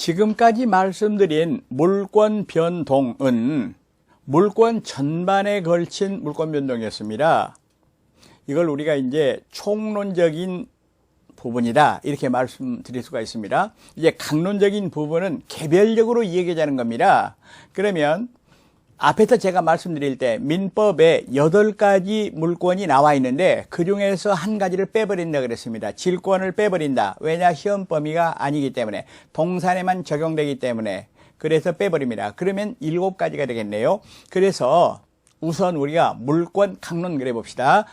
지금까지 말씀드린 물권 변동은 물권 전반에 걸친 물권 변동이었습니다. 이걸 우리가 이제 총론적인 부분이다 이렇게 말씀드릴 수가 있습니다. 이제 강론적인 부분은 개별적으로 이야기하자는 겁니다. 그러면 앞에서 제가 말씀드릴 때 민법에 여덟 가지 물권이 나와 있는데 그 중에서 한 가지를 빼버린다 그랬습니다. 질권을 빼버린다. 왜냐 시험 범위가 아니기 때문에 동산에만 적용되기 때문에 그래서 빼버립니다. 그러면 일곱 가지가 되겠네요. 그래서 우선 우리가 물권 강론 그래 봅시다.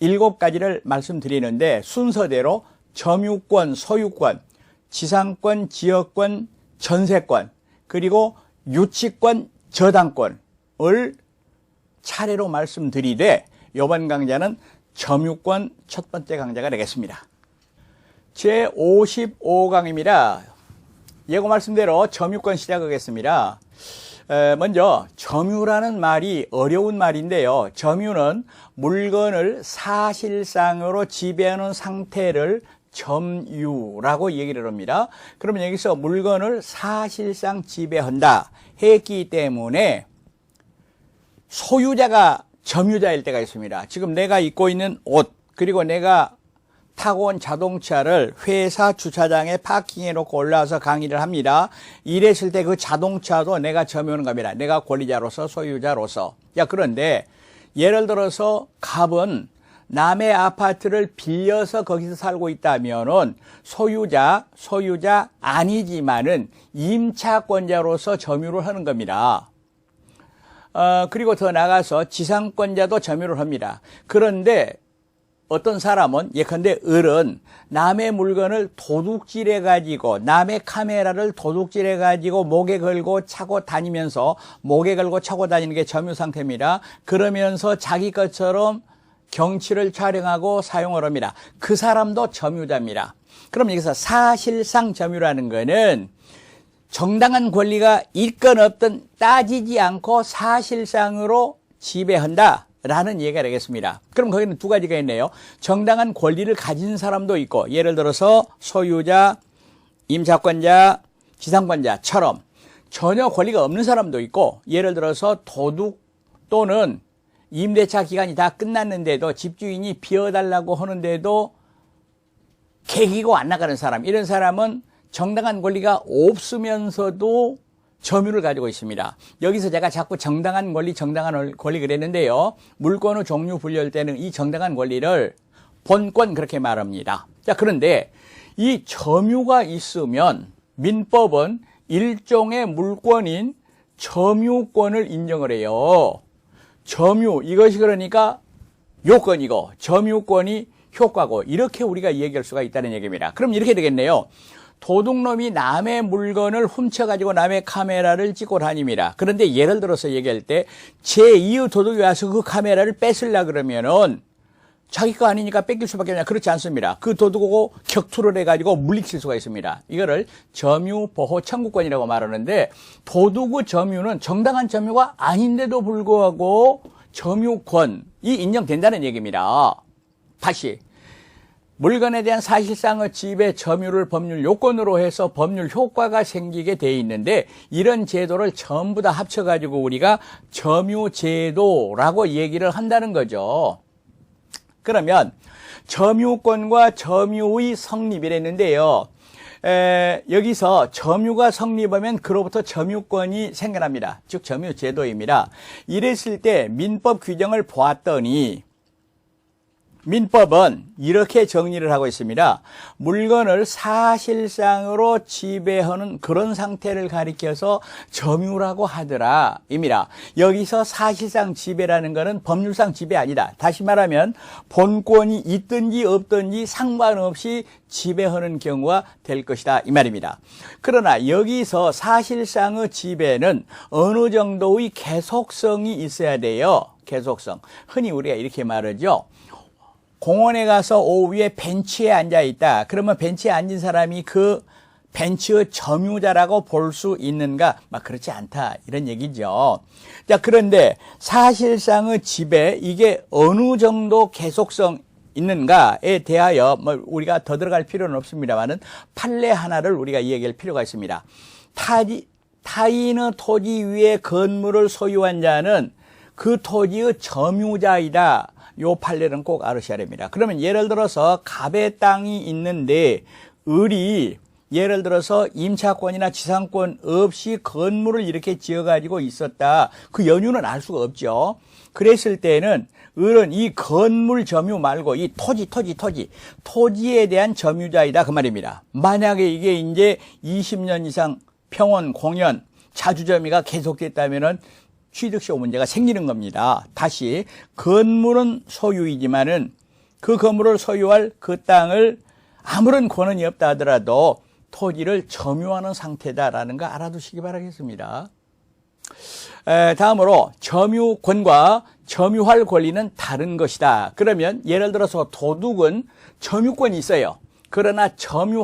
일곱 가지를 말씀드리는데 순서대로 점유권, 소유권, 지상권, 지역권, 전세권, 그리고 유치권, 저당권 을 차례로 말씀드리되 이번 강좌는 점유권 첫 번째 강좌가 되겠습니다. 제 55강입니다. 예고 말씀대로 점유권 시작하겠습니다. 에, 먼저 점유라는 말이 어려운 말인데요. 점유는 물건을 사실상으로 지배하는 상태를 점유라고 얘기를 합니다. 그러면 여기서 물건을 사실상 지배한다 했기 때문에 소유자가 점유자일 때가 있습니다. 지금 내가 입고 있는 옷 그리고 내가 타고 온 자동차를 회사 주차장에 파킹해 놓고 올라와서 강의를 합니다. 이랬을 때 그 자동차도 내가 점유하는 겁니다. 내가 권리자로서 소유자로서. 야, 그런데 예를 들어서 갑은 남의 아파트를 빌려서 거기서 살고 있다면은 소유자, 소유자 아니지만은 임차권자로서 점유를 하는 겁니다. 어, 그리고 더 나가서 지상권자도 점유를 합니다. 그런데 어떤 사람은 예컨대 을은 남의 물건을 도둑질해 가지고 남의 카메라를 도둑질해 가지고 목에 걸고 차고 다니면서 목에 걸고 차고 다니는 게 점유 상태입니다. 그러면서 자기 것처럼 경치를 촬영하고 사용을 합니다. 그 사람도 점유자입니다. 그럼 여기서 사실상 점유라는 거는 정당한 권리가 있건 없든 따지지 않고 사실상으로 지배한다. 라는 얘기가 되겠습니다. 그럼 거기는 두 가지가 있네요. 정당한 권리를 가진 사람도 있고, 예를 들어서 소유자, 임차권자, 지상권자처럼 전혀 권리가 없는 사람도 있고, 예를 들어서 도둑 또는 임대차 기간이 다 끝났는데도 집주인이 비워달라고 하는데도 개기고 안 나가는 사람, 이런 사람은 정당한 권리가 없으면서도 점유를 가지고 있습니다. 여기서 제가 자꾸 정당한 권리, 정당한 권리 그랬는데요. 물권의 종류 분류할 때는 이 정당한 권리를 본권 그렇게 말합니다. 자, 그런데 이 점유가 있으면 민법은 일종의 물권인 점유권을 인정을 해요. 점유, 이것이 그러니까 요건이고 점유권이 효과고 이렇게 우리가 얘기할 수가 있다는 얘기입니다. 그럼 이렇게 되겠네요. 도둑놈이 남의 물건을 훔쳐가지고 남의 카메라를 찍고 다닙니다. 그런데 예를 들어서 얘기할 때 제2의 도둑이 와서 그 카메라를 뺏으려 그러면은 자기 거 아니니까 뺏길 수밖에 없냐. 그렇지 않습니다. 그 도둑하고 격투를 해가지고 물리칠 수가 있습니다. 이거를 점유보호 청구권이라고 말하는데 도둑의 점유는 정당한 점유가 아닌데도 불구하고 점유권이 인정된다는 얘기입니다. 다시 물건에 대한 사실상의 지배 점유를 법률 요건으로 해서 법률 효과가 생기게 돼 있는데 이런 제도를 전부 다 합쳐가지고 우리가 점유 제도라고 얘기를 한다는 거죠. 그러면 점유권과 점유의 성립이랬는데요. 에, 여기서 점유가 성립하면 그로부터 점유권이 생겨납니다. 즉 점유제도입니다. 이랬을 때 민법 규정을 보았더니 민법은 이렇게 정리를 하고 있습니다. 물건을 사실상으로 지배하는 그런 상태를 가리켜서 점유라고 하더라. 입니다. 여기서 사실상 지배라는 것은 법률상 지배 아니다. 다시 말하면 본권이 있든지 없든지 상관없이 지배하는 경우가 될 것이다. 이 말입니다. 그러나 여기서 사실상의 지배는 어느 정도의 계속성이 있어야 돼요. 계속성. 흔히 우리가 이렇게 말하죠. 공원에 가서 오후에 벤치에 앉아 있다. 그러면 벤치에 앉은 사람이 그 벤치의 점유자라고 볼 수 있는가? 막 그렇지 않다. 이런 얘기죠. 자, 그런데 사실상의 지배, 이게 어느 정도 계속성 있는가에 대하여 뭐 우리가 더 들어갈 필요는 없습니다만은 판례 하나를 우리가 이야기할 필요가 있습니다. 타지, 타인의 토지 위에 건물을 소유한 자는 그 토지의 점유자이다. 요 판례는 꼭 알으셔야 됩니다. 그러면 예를 들어서 갑의 땅이 있는데 을이 예를 들어서 임차권이나 지상권 없이 건물을 이렇게 지어가지고 있었다. 그 연유는 알 수가 없죠. 그랬을 때는 을은 이 건물 점유 말고 이 토지, 토지, 토지, 토지에 대한 점유자이다. 그 말입니다. 만약에 이게 이제 20년 이상 평원, 공연, 자주점유가 계속됐다면은 취득시효 문제가 생기는 겁니다. 다시 건물은 소유이지만은 그 건물을 소유할 그 땅을 아무런 권한이 없다 하더라도 토지를 점유하는 상태다라는 거 알아두시기 바라겠습니다. 에, 다음으로 점유권과 점유할 권리는 다른 것이다. 그러면 예를 들어서 도둑은 점유권이 있어요. 그러나 점유